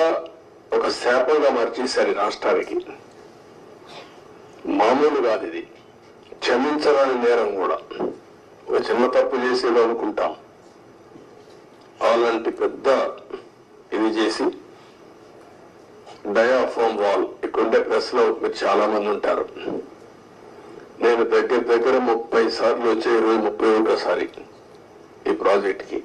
కూడా ఒక శాపంగా మార్చేశారు రాష్ట్రానికి. మామూలు కాదు ఇది. క్షమించరాని నేరం కూడా. ఒక చిన్న తప్పు చేసేదో అనుకుంటాం. అలాంటి పెద్ద ఇది చేసి డయాఫామ్ వాల్. ఇక్కడుండే ప్రెస్లో మీరు చాలా మంది ఉంటారు. నేను దగ్గర దగ్గర ముప్పై సార్లు వచ్చే ఇరవై ముప్పై ఒకటోసారి ఈ ప్రాజెక్ట్కి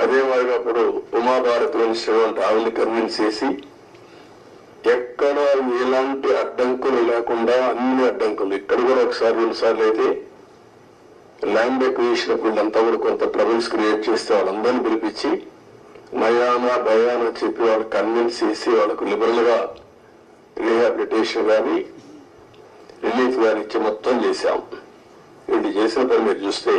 అదే మాదిరిగా అప్పుడు ఉమాభారతిలోని మినిస్టర్ ఆవిడని కన్విన్స్ చేసి ఎక్కడ ఎలాంటి అడ్డంకులు లేకుండా అన్ని అడ్డంకులు ఇక్కడ కూడా ఒకసారి రెండు సార్లు అయితే ల్యాండ్ ఎక్విజిషన్ వీళ్ళంతా కూడా కొంత ట్రబుల్స్ క్రియేట్ చేస్తే వాళ్ళందరినీ పిలిపించి నయానా భయానా చెప్పి వాళ్ళు కన్విన్స్ చేసి వాళ్ళకు లిబరల్గా రీహాబిలిటేషన్ కానీ రిలీఫ్ కానీ ఇచ్చి మొత్తం చేశాం. వీళ్ళు చేసిన పని మీరు చూస్తే